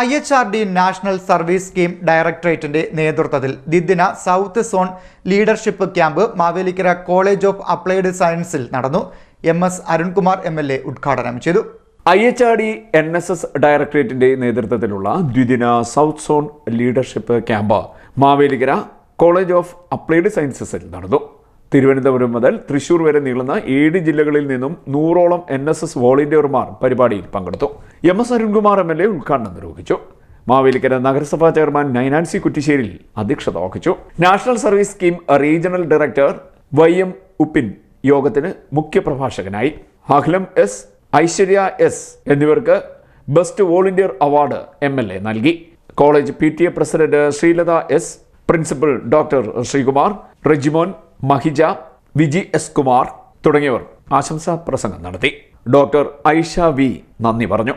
I H R D national service scheme ഡയറക്ടറേറ്റിന്റെ നേതൃത്വത്തിൽ ദിദിന south zone leadership camp Mavelikkara college of applied സയൻസിൽ നടന്നു. M S Arunkumar M L A ഉദ്ഘാടനം ചെയ്തു. I H R D N S S ഡയറക്ടറേറ്റിന്റെ നേതൃത്വത്തിലുള്ള ദ്വിദിന south zone leadership camp Mavelikkara college of applied സയൻസസിൽ നടന്നു. തിരുവനന്തപുരം മുതൽ തൃശൂർ വരെ നീളുന്ന ഏഴ് ജില്ലകളിൽ നിന്നും നൂറോളം എൻ എസ് എസ് വോളണ്ടിയർമാർ പരിപാടിയിൽ പങ്കെടുത്തു. M S Arunkumar M L A ഉദ്ഘാടനം നിർവഹിച്ചു. മാവേലിക്കര നഗരസഭാ ചെയർമാൻ നൈനാൻസി കുറ്റിശ്ശേരിൽ അധ്യക്ഷത വഹിച്ചു. National service scheme regional director Y M Uppin യോഗത്തിന് മുഖ്യപ്രഭാഷകനായി അഖിലം എസ് ഐശ്വര്യ എസ് എന്നിവർക്ക് best volunteer award M L A നൽകി. College P T A president Sreelatha S principal doctor Sreekumar Rejimon Mahija Viji S Kumar തുടങ്ങിയവർ ആശംസാ പ്രസംഗം നടത്തി. Doctor Aisha V നന്ദി പറഞ്ഞു.